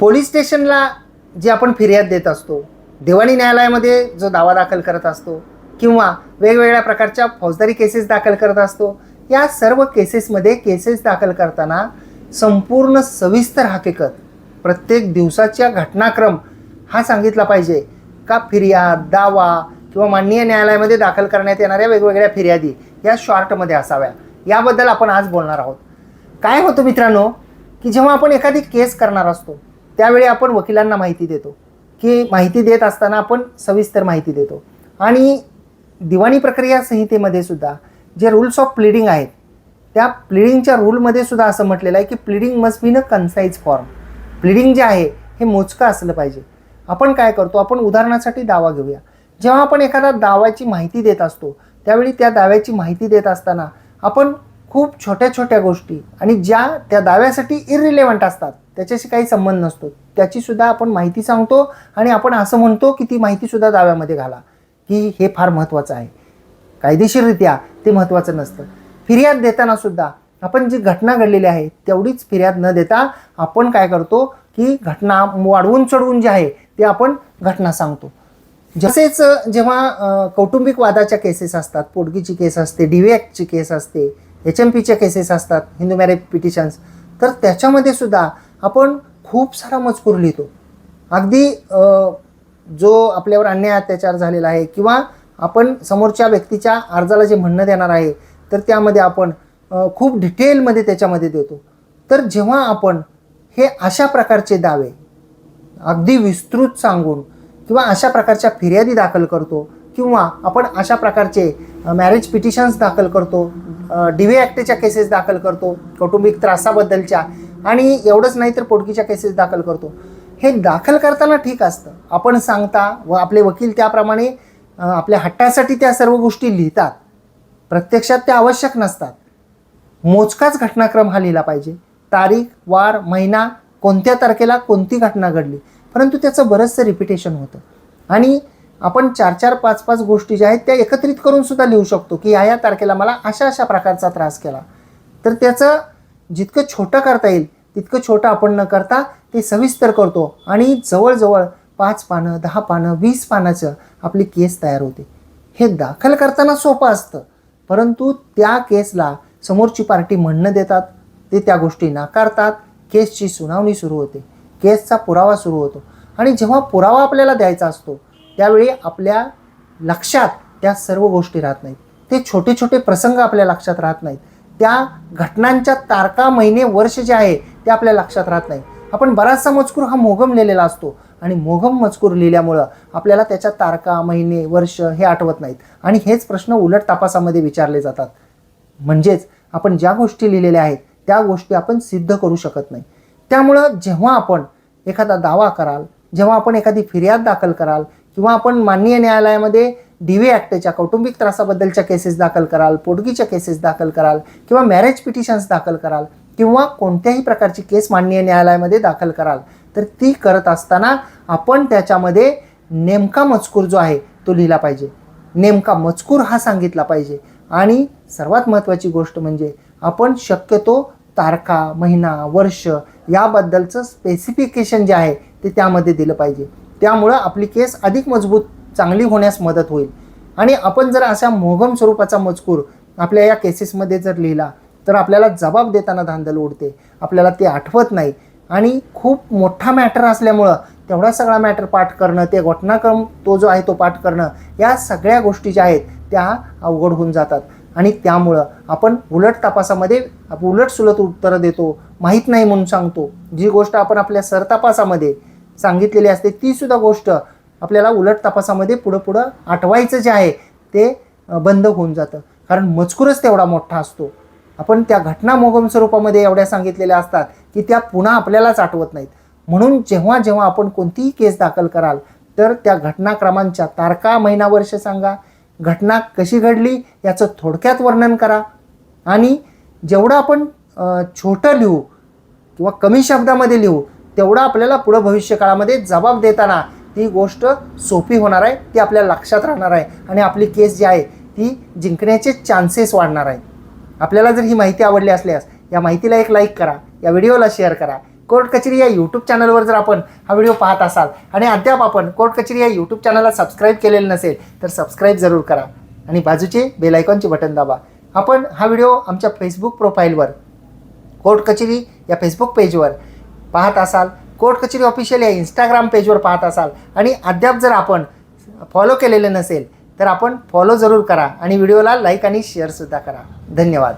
Police स्टेशनला जी आपण फिर्याद देत असतो दिवाणी न्यायालयामध्ये जो दावा दाखल करत असतो किंवा वेगवेगळ्या प्रकारच्या फौजदारी केसेस दाखल करत असतो या सर्व केसेसमध्ये केसेस दाखल करताना संपूर्ण सविस्तर हकीकत प्रत्येक दिवसाच्या घटनाक्रम हा सांगितला पाहिजे. का फिर्याद दावा किंवा माननीय न्यायालयामध्ये दाखल करण्यात येणाऱ्या वेगवेगळ्या फिर्यादी या शॉर्टमध्ये असाव्या. याबद्दल आपण आज बोलणार आहोत. काय होतं मित्रांनो की जेव्हा आपण एखादी केस करणार असतो त्यावेळी आपण वकिलांना माहिती देतो. की माहिती देत असताना आपण सविस्तर माहिती देतो. आणि दिवाणी प्रक्रिया संहितेमध्ये सुद्धा जे रूल्स ऑफ प्लिडिंग आहेत त्या प्लिडिंगच्या रूलमध्ये सुद्धा असं म्हटलेलं आहे की प्लिडिंग मस्ट बी न कन्साईज फॉर्म प्लिडिंग जे आहे हे मोजकं असलं पाहिजे. आपण काय करतो आपण उदाहरणासाठी दावा घेऊया. जेव्हा आपण एखादा दाव्याची माहिती देत असतो त्यावेळी त्या दाव्याची माहिती देत असताना आपण खूप छोट्या छोट्या गोष्टी आणि ज्या त्या दाव्यासाठी इरिलेव्हंट असतात. त्याच्याशी काही संबंध नसतो. त्याची सुद्धा आपण माहिती सांगतो आणि आपण असं म्हणतो की ती माहितीसुद्धा दाव्यामध्ये घाला की हे फार महत्त्वाचं आहे. कायदेशीररित्या ते महत्त्वाचं नसतं. फिर्याद देताना सुद्धा आपण जी घटना घडलेली आहे तेवढीच फिर्याद न देता आपण काय करतो की घटना वाढवून चढवून जे आहे ते आपण घटना सांगतो. जसेच जेव्हा कौटुंबिक वादाच्या केसेस असतात पोटगीची केस असते डी केस असते एच एम पीचे केसेस असतात हिंदू मॅरेज पिटिशन्स तर त्याच्यामध्ये सुद्धा आपण खूप सारा मजकूर लिहितो. अगदी जो आपल्यावर अन्याय अत्याचार झालेला आहे किंवा आपण समोरच्या व्यक्तीच्या अर्जाला जे म्हणणं देणार आहे तर त्यामध्ये आपण खूप डिटेलमध्ये त्याच्यामध्ये देतो. तर जेव्हा आपण हे अशा प्रकारचे दावे अगदी विस्तृत सांगून किंवा अशा प्रकारच्या फिर्यादी दाखल करतो किंवा आपण अशा प्रकारचे मॅरेज पिटिशन्स दाखल करतो डी ॲक्टेच्या ॲक्टच्या केसेस दाखल करतो कौटुंबिक त्रासाबद्दलच्या आणि एवढंच नाही तर पोटकीच्या केसेस दाखल करतो. हे दाखल करताना ठीक असतं. आपण सांगता व आपले वकील त्याप्रमाणे आपल्या हट्टासाठी त्या सर्व गोष्टी लिहितात. प्रत्यक्षात त्या आवश्यक नसतात. मोजकाच घटनाक्रम हा लिहिला पाहिजे. तारीख वार महिना कोणत्या तारखेला कोणती घटना घडली. परंतु त्याचं बरंचसं रिपिटेशन होतं. आणि आपण चार चार पाच पाच गोष्टी ज्या आहेत त्या एकत्रित करून सुद्धा लिहू शकतो की या या तारखेला मला अशा अशा प्रकारचा त्रास केला. तर त्याचं जितकं छोटं करता येईल तितकं छोटं आपण न करता ते सविस्तर करतो आणि जवळजवळ पाच पानं दहा पानं वीस पानाचं आपली केस तयार होते. हे दाखल करताना सोपं असतं परंतु त्या केसला समोरची पार्टी म्हणणं देतात ते त्या गोष्टी नाकारतात केसची सुनावणी सुरू होते केसचा पुरावा सुरू होतो. आणि जेव्हा पुरावा आपल्याला द्यायचा असतो त्यावेळी आपल्या लक्षात त्या सर्व गोष्टी राहत नाहीत. ते छोटे छोटे प्रसंग आपल्या लक्षात राहत नाहीत. त्या घटनांच्या तारखा महिने वर्ष जे आहे ते आपल्या लक्षात राहत नाही आपण बराचसा मजकूर हा मोगम लिहिलेला असतो. आणि मोगम मजकूर लिहिल्यामुळं आपल्याला त्याच्या तारखा महिने वर्ष हे आठवत नाहीत. आणि हेच प्रश्न उलट तपासामध्ये विचारले जातात. म्हणजेच आपण ज्या गोष्टी लिहिलेल्या आहेत त्या गोष्टी आपण सिद्ध करू शकत नाही. त्यामुळं जेव्हा आपण एखादा दावा कराल जेव्हा आपण एखादी फिर्याद दाखल कराल किंवा आपण माननीय न्यायालयामध्ये डी व्ही ॲक्टच्या कौटुंबिक त्रासाबद्दलच्या केसेस दाखल कराल पोटगीच्या केसेस दाखल कराल किंवा मॅरेज पिटिशन्स दाखल कराल किंवा कोणत्याही प्रकारची केस माननीय न्यायालयामध्ये दाखल कराल तर ती करत असताना आपण त्याच्यामध्ये नेमका मजकूर जो आहे तो लिहिला पाहिजे. नेमका मजकूर हा सांगितला पाहिजे. आणि सर्वात महत्त्वाची गोष्ट म्हणजे आपण शक्यतो तारखा महिना वर्ष याबद्दलचं स्पेसिफिकेशन जे आहे ते त्यामध्ये दिलं पाहिजे. त्यामुळं आपली केस अधिक मजबूत चांगली होण्यास मदत होईल. आणि आपण जर अशा मोघम स्वरूपाचा मजकूर आपल्या या केसेसमध्ये जर लिहिला तर आपल्याला जबाब देताना धांदल उडते. आपल्याला ते आठवत नाही. आणि खूप मोठा मॅटर असल्यामुळं तेवढा सगळा मॅटर पाठ करणं ते घटनाक्रम तो जो आहे तो पाठ करणं या सगळ्या गोष्टी ज्या आहेत त्या अवघड होऊन जातात. आणि त्यामुळं आपण उलट तपासामध्ये आप- उलट सुलट उत्तरं देतो माहीत नाही म्हणून सांगतो. जी गोष्ट आपण आपल्या सरतपासामध्ये सांगितलेली असते. ती सुद्धा गोष्ट आपल्याला उलट तपासामध्ये पुढं पुढं आठवायचं जे आहे ते बंद होऊन जातं. कारण मजकूरच तेवढा मोठा असतो. आपण त्या घटना मोगम स्वरूपामध्ये एवढ्या सांगितलेल्या असतात की त्या पुन्हा आपल्यालाच आठवत नाहीत. म्हणून जेव्हा जेव्हा आपण कोणतीही केस दाखल कराल तर त्या घटनाक्रमांच्या तारखा महिना वर्ष सांगा. घटना कशी घडली याचं थोडक्यात वर्णन करा. आणि जेवढं आपण छोटं लिहू किंवा कमी शब्दामध्ये लिहू तेवढं आपल्याला पुढं भविष्यकाळामध्ये जबाब देताना ती गोष्ट सोपी होणार आहे ती आपल्या लक्षात राहणार आहे आणि आपली केस जी आहे ती जिंकण्याचे चान्सेस वाढणार आहे. आपल्याला जर ही माहिती आवडली असल्यास या माहितीला एक लाईक करा या व्हिडिओला शेअर करा. कोर्ट कचेरी या यूट्यूब चॅनलवर जर आपण हा व्हिडिओ पाहत असाल आणि अद्याप आपण कोर्ट कचेरी या यूट्यूब चॅनलला सबस्क्राईब केलेलं नसेल तर सबस्क्राईब जरूर करा आणि बाजूचे बेलायकॉनचे बटन दाबा. आपण हा व्हिडिओ आमच्या फेसबुक प्रोफाईलवर कोर्ट कचेरी या फेसबुक पेजवर पाहत असाल कोर्ट कचेरी ऑफिशियल या इंस्टाग्राम पेजवर पाहत असाल आणि अद्याप जर आपण फॉलो केलेलं नसेल तर आपण फॉलो जरूर करा आणि व्हिडिओला लाईक आणि शेअरसुद्धा करा. धन्यवाद.